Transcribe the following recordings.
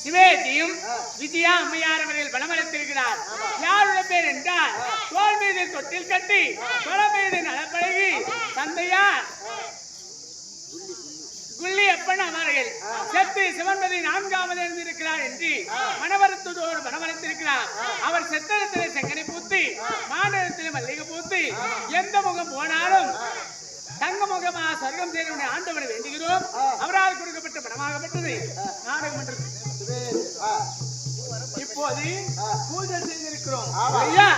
சிவேஜியும் விஜயா அம்மையார் அவர்கள் பலமளித்திருக்கிறார் யாருடைய பேர் என்றால் தோல் மீது தொட்டில் கட்டி மீது நலப்பழகி தந்தையார் குள்ளி அப்பன் அவர்கள் செத்து சிவன்பதி நான்காவது இருந்திருக்கிறார் என்று மனவரத்தோடு மனவரத்திருக்கிறார். அவர் செத்தனத்திலே செங்கனை பூத்தி மாநிலத்திலே மல்லிகை பூத்தி எந்த முகம் போனாலும் தங்க முகமா சொர்க்கம் செய்ய ஆண்டவனை வேண்டுகிறோம். அவரால் கொடுக்கப்பட்ட பணமாகப்பட்டது நாடகம் இப்போது பூஜை செய்திருக்கிறோம். ஐயா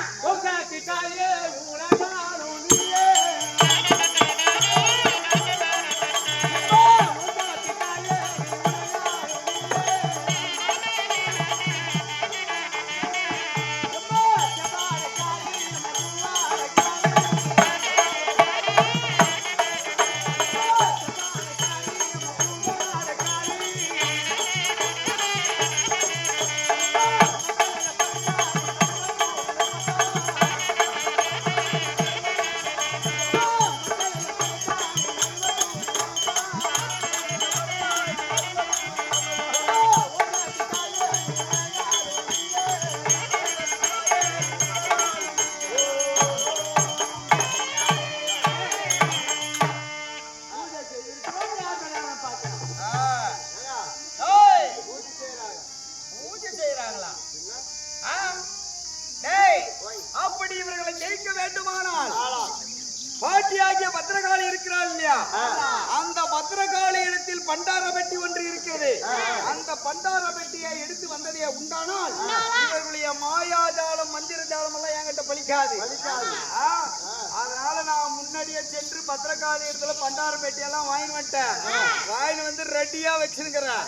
வச்சிருக்கிறேன்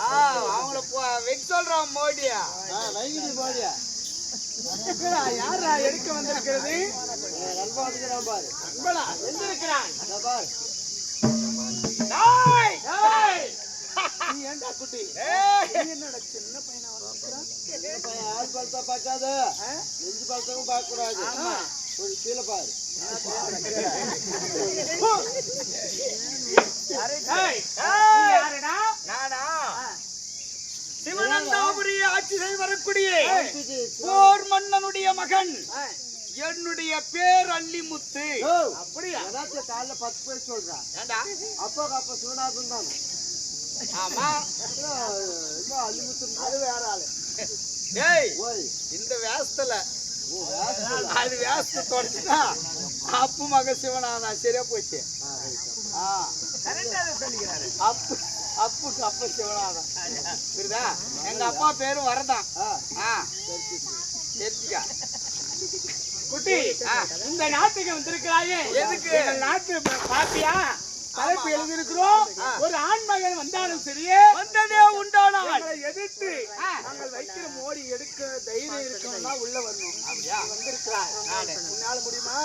ஆ, அவங்கள வைக்க சொல்றான் மோடியா. யாரா எடுக்க வந்திருக்கிறது? உங்களா எங்க இருக்கிறான்? டேய்! ஏய்! நீ ஏன்டா குட்டி? என்னோட சின்ன பையனா வந்திருக்கிறான் ஆமா. ஏய், நீ ஏய்! யாருடா? நானா? சிவனந்தாபுரியை ஆட்சி செய்து வரக்கூடிய போர் மன்னனுடைய மகன். என்னுடைய பேர் அள்ளிமுத்து அப்படியா? காலைல பத்து பேர் சொல்றான் அப்பாக்கு அப்ப சிவநாதன் தான்? ஆமா. அள்ளிமுத்து அது வேற ஆளு. டேய் ஓய். இந்த வேஸ்தல அது வேஸ்த தொடச்சுட்டா அப்பு மக சிவனானா சரியா போச்சு. அப்பு அப்புக்கு அப்ப சிவனாதான் புரியுதா? எங்க அப்பா பேரும் வரதான் தெரிஞ்சுக்கா. குட்டி இந்த நாட்டுக்கு வந்திருக்கிறாயே. எதுக்கு? நாட்டு பாத்தியா? தலைப்பு எழுதியிருக்கிறோம். ஒரு ஆண் மகன் வந்தாலும் சரியே வந்ததே உண்டானால். எதிர்த்து நாங்கள் வைக்கிற மோடி எடுக்க தைரியம் இருக்கணும்னா உள்ள வரணும். அப்படியா? வந்திருக்கிறார். உன்னால முடியுமா?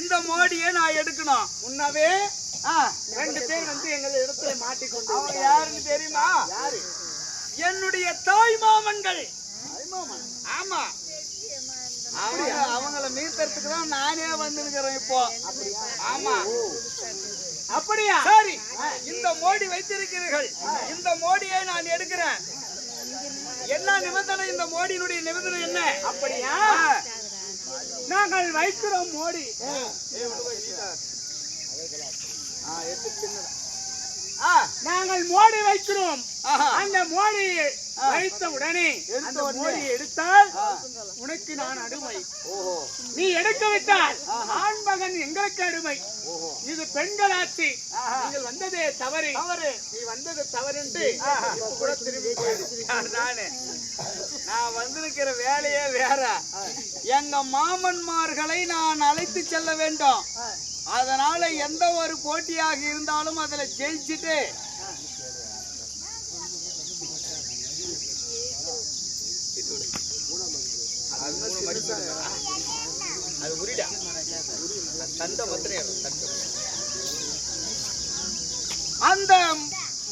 இந்த மோடியை நான் எடுக்கணும். முன்னவே ரெண்டு பேர் வந்து எங்கள் இடத்துல மாட்டிக்கொண்டு அவங்க யாருன்னு தெரியுமா? யாரு? என்னுடைய தாய் மாமன்கள். ஆமா. அவங்க அவங்கள மீட்கிறதுக்கு தான் நானே வந்துருக்கிறேன் இப்போ. ஆமா. அப்படியா? சரி. இந்த மோடி வைத்திருக்கிறீர்கள். இந்த மோடியை நான் எடுக்கிறேன். என்ன நிபந்தனை? இந்த மோடியினுடைய நிபந்தனை என்ன? அப்படியா. நாங்கள் வைக்கிறோம் மோடி. நாங்கள் மோடி வைக்கிறோம். அந்த மோடி வைத்த உடனே அந்த எடுத்தால் உனக்கு நான் அடிமை. நீ எடுக்க விட்டால் ஆண் மகன் எங்களுக்கு அடிமை. இது பெண்கள் ஆட்சி நீங்கள் வந்ததே தவறு. தவறு. நீ வந்தது கூட திரும்பி போயிடு. யார் நானு? நான் வந்திருக்கிற வேலையே வேற. எங்க மாமன்மார்களை நான் அழைத்து செல்ல வேண்டும். அதனால எந்த ஒரு போட்டியாக இருந்தாலும் அதுல ஜெயிச்சுட்டு அது உரிடா தந்த மத்திரையா அந்த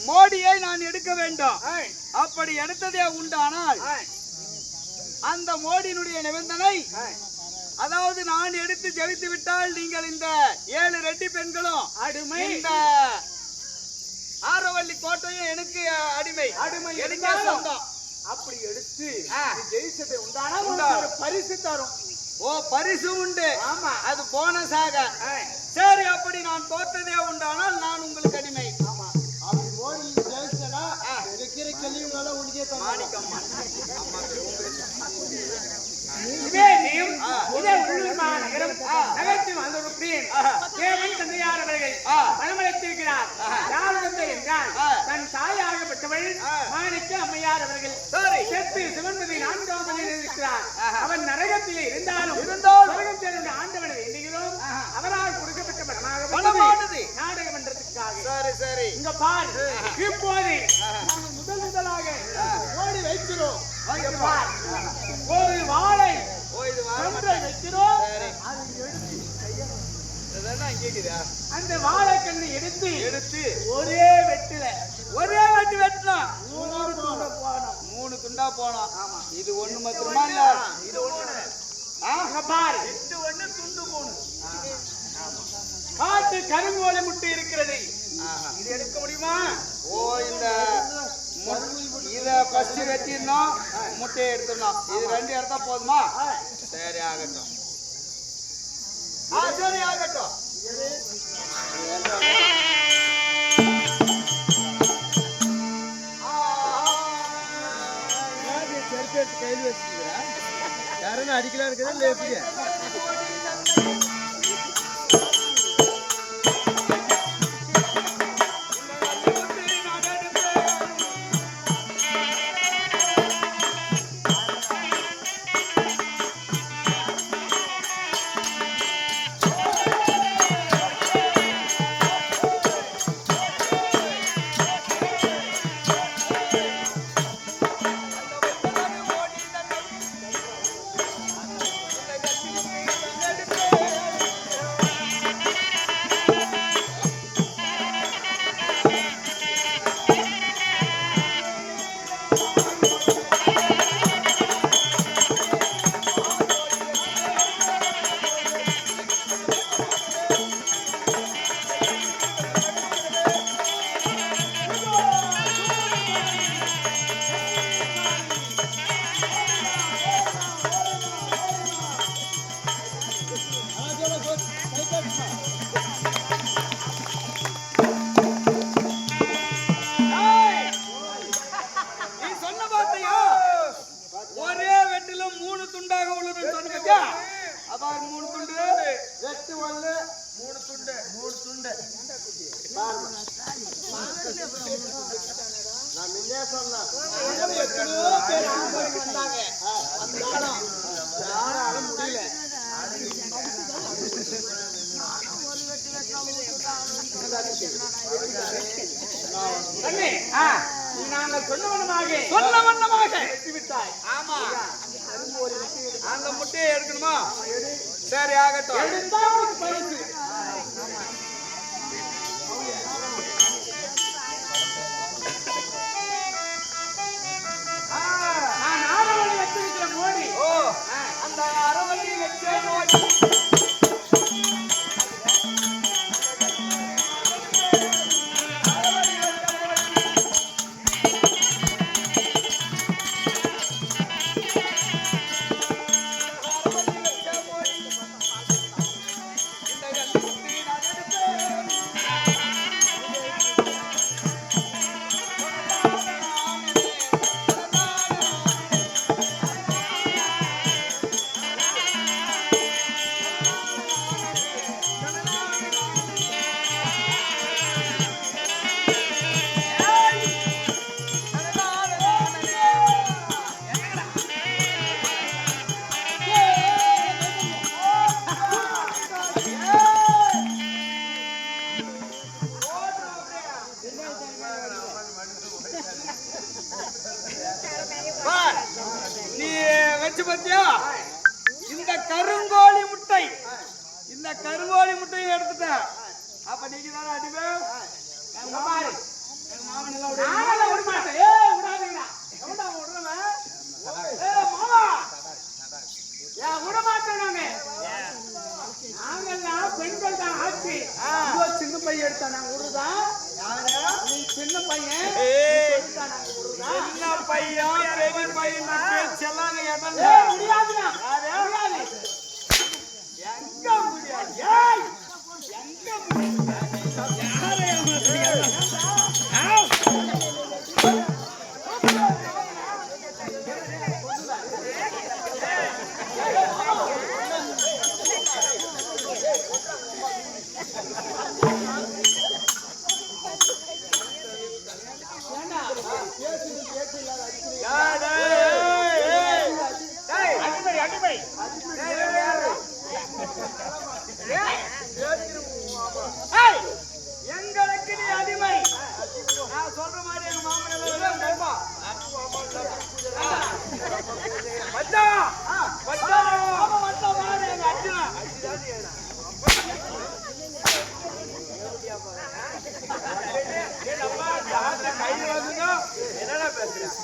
மோடியை நான் எடுக்க வேண்டும். அப்படி எடுத்ததே உண்டானால் அந்த மோடியினுடைய நிபந்தனை அதாவது நான் எடுத்து ஜெயித்து விட்டால் நீங்கள் இந்த ஏழு ரெட்டி பெண்களும் அடிமை. இந்த ஆரவள்ளி கோட்டையும் எனக்கு அடிமை. அடிமை எனக்கே சொந்தம். அப்படி எடுத்து ஜெயிச்சதை உண்டானா. ஒரு பரிசு தரும். ஓ பரிசு உண்டு. ஆமா. அது போனஸாக. சரி அப்படி நான் தோற்றதே உண்டானால் நான் உங்களுக்கு அடிமை. அப்படி மோடி ஜெயிச்சனா இருக்கிற கேள்விகள உனக்கே மாணிக்கம்மா. இதே நீயும் இதே உள்ளூர் மாநகரம் நகரத்தை வந்திருக்கிறேன் தேவன் தந்தையார் அவர்கள் ஆ. மனமளித்திருக்கிறார் யார் தந்தை என்றால் ஆ. தன் தாயாகப்பட்டவள் ஆ. மாணிக்க அம்மையார் அவர்கள் சரி. செத்து சிவன்பதி நான்காம் மணியில் இருக்கிறார். அவன் நரகத்திலே இருந்தாலும் இருந்தாலும் நரகம் சேர்ந்த ஆண்டவனை வேண்டுகிறோம். அவரால் கொடுக்கப்பட்ட பணமாக பணமானது. நாடக மன்றத்திற்காக சரி சரி. இங்க பார். இப்போது நாங்கள் முதல் முதலாக ஓடி வைக்கிறோம். ஒரு வாழை ஒன்றை வைக்கிறோம். அதை எடுத்து அந்த வாழைக்கண்ணை எடுத்து எடுத்து ஒரே வெட்டில ஒரே வெட்டி வெட்டணும் மூணு துண்டை போனோம் மூணு துண்டா போனோம் இது ஒண்ணு மாத்திரமா இல்ல? இது ஒண்ணு. அங்க பார். ஒண்ணு துண்டு மூணு. காட்டு கருங்கோலை முட்டை இருக்கிறது. ஆஹா. இது எடுக்க முடியுமா? ஓ இந்த இத ஃபர்ஸ்ட் வெட்டிடணும் முட்டையை எடுத்துடணும். இது ரெண்டு எடுத்தா போதுமா? சரி ஆகட்டும். சரி ஆகட்டும். கையில் வச்சுக்கிறா? யாரும் அடிக்கலாம் இருக்குதா இல்லை எப்படி என்னடா பேசுறேன்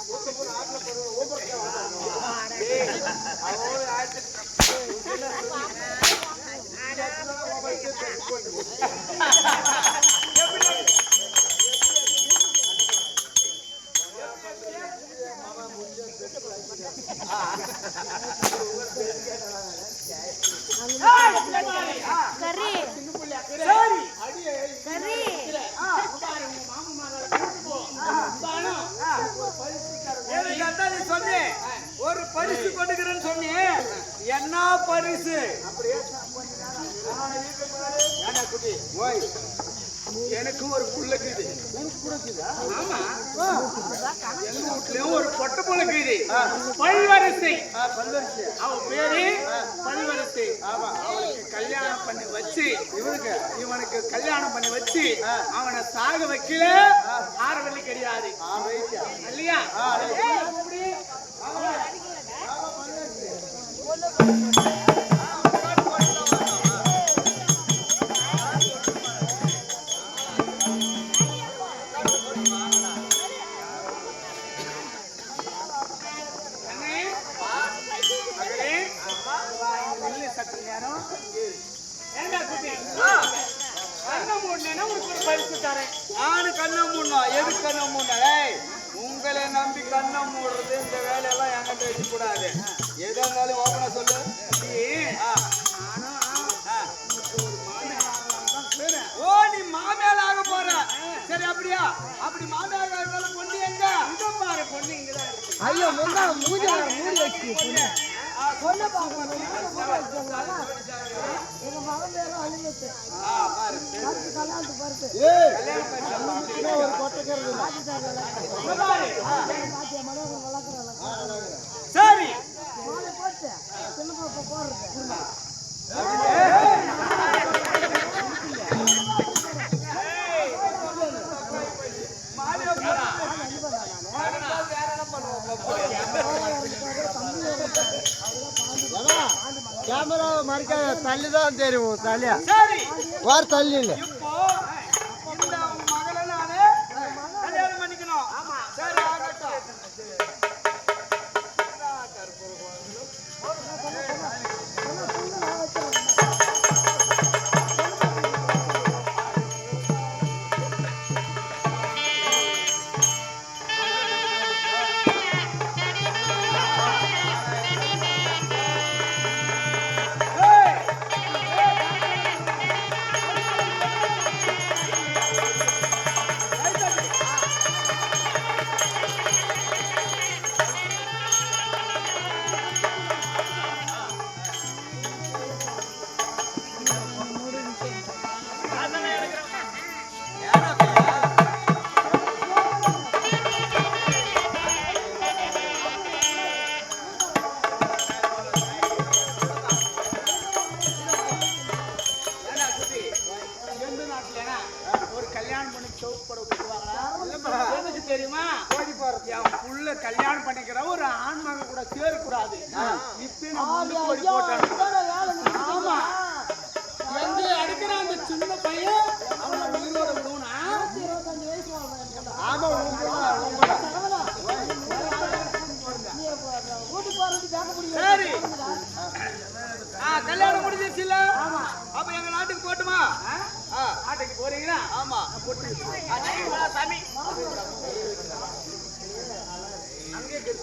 ஒரு புள்ளக்குது எங்க வீட்லயும் ஒரு பொட்ட புள்ளக்குது பல்வரிசை. அவ பேரு பல்வரிசை. ஆமா. அவனுக்கு கல்யாணம் பண்ணி வச்சு. இவனுக்கு? இவனுக்கு கல்யாணம் பண்ணி வச்சு அவனை சாக வைக்கல. ஆரவல்லி கிடையாது இல்லையா? அப்படியே கண்ணை மூடனா எது கண்ணை மூடனா உங்களை நம்பி கண்ணை மூடுறது இந்த வேலையெல்லாம் என்கிட்ட வைக்க கூடாது எதா இருந்தாலும் ஓப்பனா சொல்லு. ஓ நீ மாமேல போற. சரி அப்படியா? அப்படி மாமேல இருந்தாலும் பொண்ணு எங்க? பாரு பொண்ணு ஐயோ முன்னா மூஞ்சி மூடி வச்சு பொண்ணை பார்க்கணும் எங்க மகன் பேரும் அலிமத்து பருத்து கல்யாணத்து பருத்து ஒரு கொட்டைக்கிறது சரி. போட்டு சின்ன பாப்பா போடுறது రామరావు మరిక తల్లిదాని తెరువు తల్లి వారు తల్లి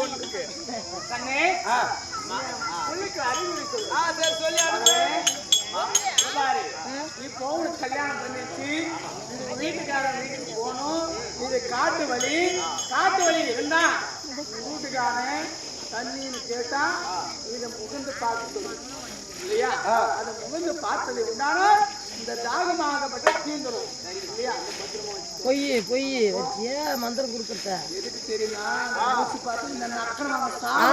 கண்ணே புள்ளிக்கு அறிவுரை சொல்லு. ஆ, சரி சொல்லி அனுப்பு. இங்க பாரு, இப்போ உனக்கு கல்யாணம் பண்ணிச்சு வீட்டுக்காரன் வீட்டுக்கு போகணும். இது காட்டு வழி காட்டு வழி இருந்தா வீட்டுக்காரன் தண்ணின்னு கேட்டா இதை முகந்து பார்த்து. இல்லையா? அதை முகந்து பார்த்தது உண்டானால் இந்த தாகமாகப்பட்ட தீந்துரும். பொய் பொய். மந்திரம் கொடுக்கறத.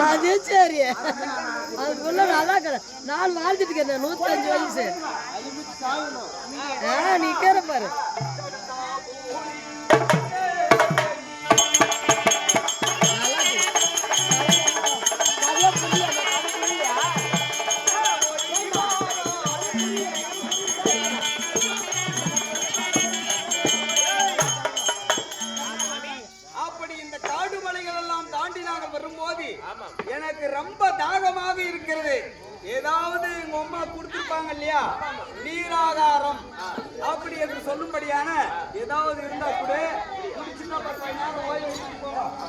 அது சரி அது நல்லா இருக்கிற நான் வாழ்ந்துட்டு இருக்கேன் நூத்தஞ்சு வயசு. ஆ நிக்கிற பாரு. தாண்டி நாங்கள் வரும்போது எனக்கு ரொம்ப தாகமாக இருக்கிறது. ஏதாவது எங்க அம்மா கொடுத்திருப்பாங்க இல்லையா? நீராகாரம். அப்படி என்று சொல்லும்படியான ஏதாவது இருந்தா கூட. குடிச்சுன்னா பத்து நேரம்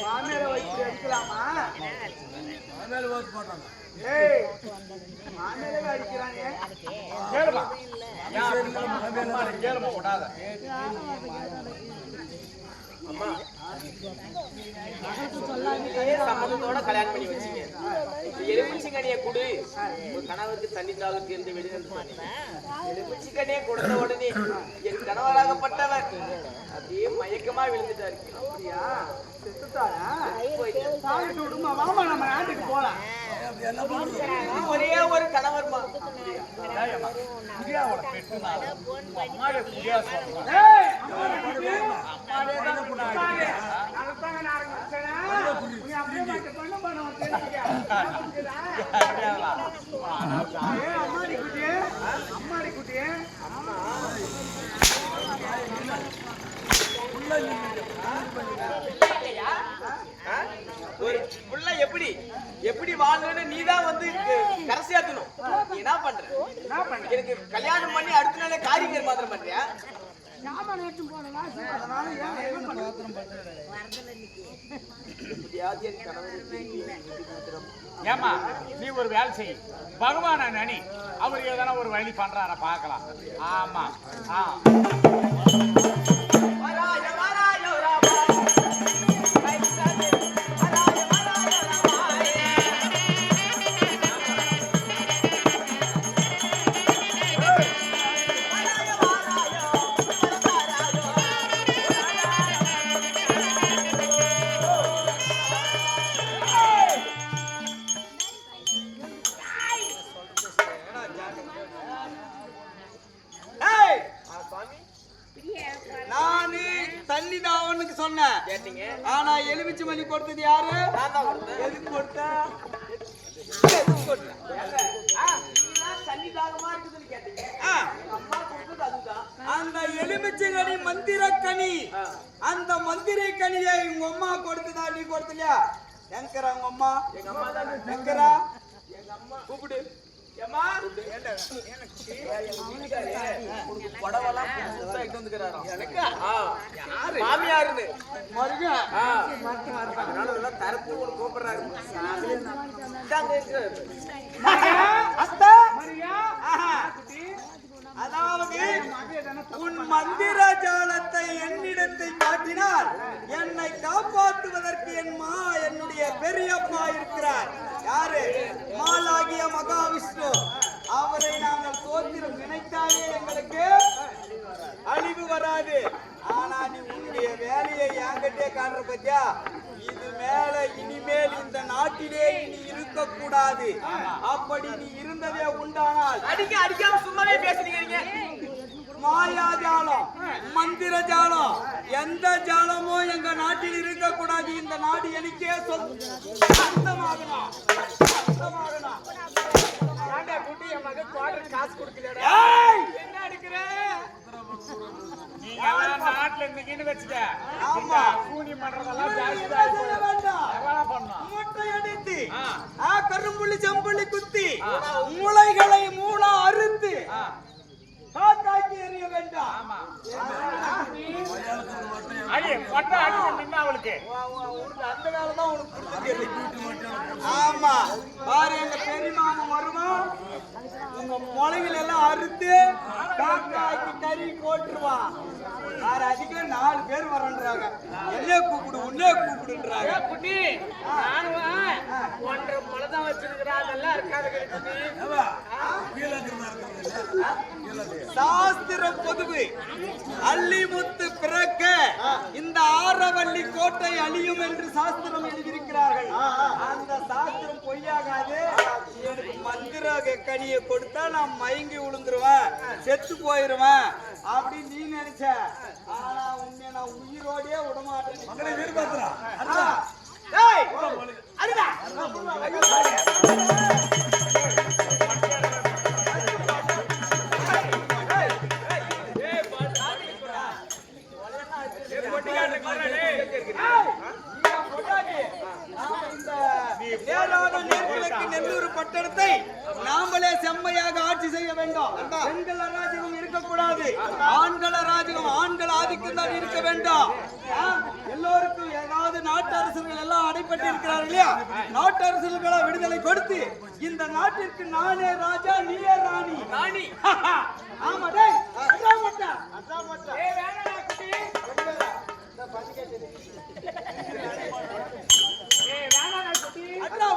மாமேல வச்சு அடிக்கலாமா? ஏய், மாமேலவே அடிக்கிறாங்க. கேளுப்பா. சம்மதத்தோட கல்யாணம் பண்ணி வச்சீங்க எலுமிச்சிங்கனியை கொடு உன் கணவருக்கு தண்ணி தாவு தீர்ந்து விடுன்னு எலுமிச்சிக்கனியை கொடுத்த உடனே என் கணவராகப்பட்டவர் அப்படியே மயக்கமா விழுந்துட்டாரு அப்படியா? விடுமா? நம்ம நாட்டுக்கு போலாம். ஒரே ஒரு கணவர்மா. அம்மாடி குட்டியே. அம்மாடி குட்டியே. ஒரு புள்ள எப்படி? எப்படி வாழணும்னு நீதான் வந்து கரை சேர்த்தணும் நீ என்ன பண்ற? என்ன பண்ற? எனக்கு கல்யாணம் பண்ணி அடுத்த நாளே காரியம் மாத்திரம் பண்றியா? ஏமா நீ ஒரு வேலை செய். பகவான நனி. அவர் எதனா ஒரு வழி பண்றார பார்க்கலாம். ஆமா. ஆ. ได้ மாமியாருன்னு. அதனால தரத்து கூப்பிடுறாரு. அதாவது உன் மந்திர ஜாலத்தை என்னிடத்தை காட்டினால் என்னை காப்பாற்றுவதற்கு என் மா என்னுடைய பெரியப்பா இருக்கிறார். யாரு? மாலாகிய மகாவிஷ்ணு. அவரை நாங்கள் தோத்திரம் நினைத்தாலே எங்களுக்கு அழிவு வராது. ஆனா நீ உன்னுடைய வேலையை என்கிட்டே காட்டுற பத்தியா? இது மேல இனிமேல் இந்த நாட்டிலே இனி இருக்கக்கூடாது. அப்படி நீ இருந்ததே உண்டானால் அடிக்க அடிக்காம சும்மாவே பேசுறீங்க மாயாஜாலம் மந்திர ஜாலம் எந்த ஜாலமோ எங்க நாட்டில் இருக்க கூடாது இந்த நாடு எனக்கே சொந்தமாகணும் சொந்தமாகணும். என் மகன் குவார்டர் காசு கொடுக்கலடா! என்ன நீங்க நாட்டுல இருந்தீங்கன்னு வச்சுக்க. ஆமா. பண்றதெல்லாம் மூட்டை அடித்து கரும்புள்ளி செம்புள்ளி குத்தி முளைகளை மூளா அறுத்து ஆ, காத்தாக்கி எறிய வேண்டாம் அவளுக்கு. அந்த வேலை தான் உனக்கு. ஆமா. பாரு எங்க பெரிய மாமன் வருவான் உங்க முளைகள் எல்லாம் அறுத்து காக்காய்க்கு கறி போட்டுருவான் அதிகம் நாலு பேர் வரன்றாங்க. என்னே கூப்பிடு உன்னே கூப்பிடுன்றாங்க. குட்டி நானும் ஒன்றரை முளை தான் வச்சிருக்கிறேன் அதெல்லாம் இருக்காது சாஸ்திர பொதுவு. அள்ளிமுத்து பிறக்க இந்த ஆரவள்ளி கோட்டை அழியும் என்று சாஸ்திரம் எழுதியிருக்கிறார்கள். அந்த சாஸ்திரம் பொய்யாகாது. எனக்கு மந்திர கனியை கொடுத்தா நான் மயங்கி விழுந்துருவேன் செத்து போயிருவேன் அப்படின்னு நீ நினைச்ச. ஆனா உன்னை நான் உயிரோடே விட மாட்டேன் நெல்லூர் பட்டணத்தை நாமளே செம்மையாக ஆட்சி செய்ய வேண்டும். பெண்கள் அராஜகம் இருக்கக்கூடாது. ஆண்கள் அராஜகம் ஆண்கள் ஆதிக்கம் தான் இருக்க வேண்டும்? எல்லோருக்கும் ஏதாவது நாட்டு அரசர்கள் எல்லாம் அடைப்பட்டு இருக்கிறார்கள் இல்லையா? நாட்டு அரசர்களா விடுதலை கொடுத்து இந்த நாட்டிற்கு நானே ராஜா நீயே ராணி. ராணி. ஆமா டேய். அதான் மட்டா அதான் மட்டா ஏய் வேணாடா குட்டி அதான்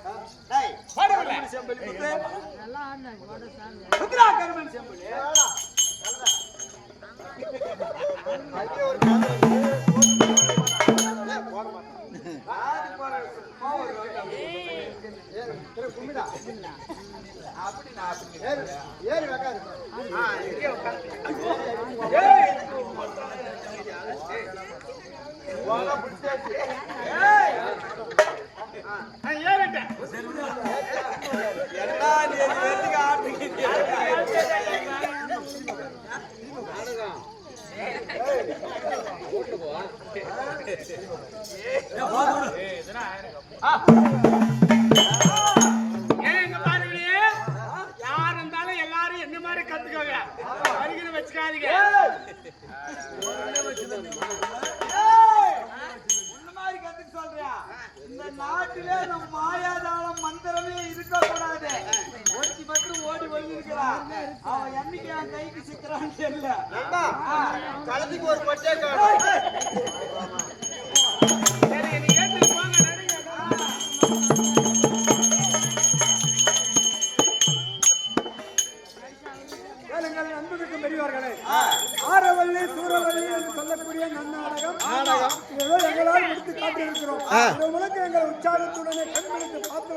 கருமணி செம்பலி குத்துடா, கருமணி செம்பலி. ஆதி போற போவர் வந்து. அப்படி நான் அப்படி ஏறி. ஏறிட்டேன் எல்லா எல்லாரும் என்ன மாதிரி கத்துக்கோங்க வச்சுக்காதீங்க மாதிரி கத்துக்க இந்த நாட்டிலே நம்ம மாயா ஒதுங்கிருக்கிறான் அவன் என்னைக்கு என் கைக்கு சிக்கிறான்னு தெரியல. கழுத்துக்கு ஒரு பச்சை சரி நீ ஏற்று போங்க பெரியவர்களே ஆரவல்லி சூரவல்லி என்று சொல்லக்கூடிய நன்னாடகம். நாடகம். ஏதோ எங்களால் எடுத்து காட்டியிருக்கிறோம். உங்களுக்கு எங்கள் உற்சாகத்துடனே கண்களுக்கு பார்த்து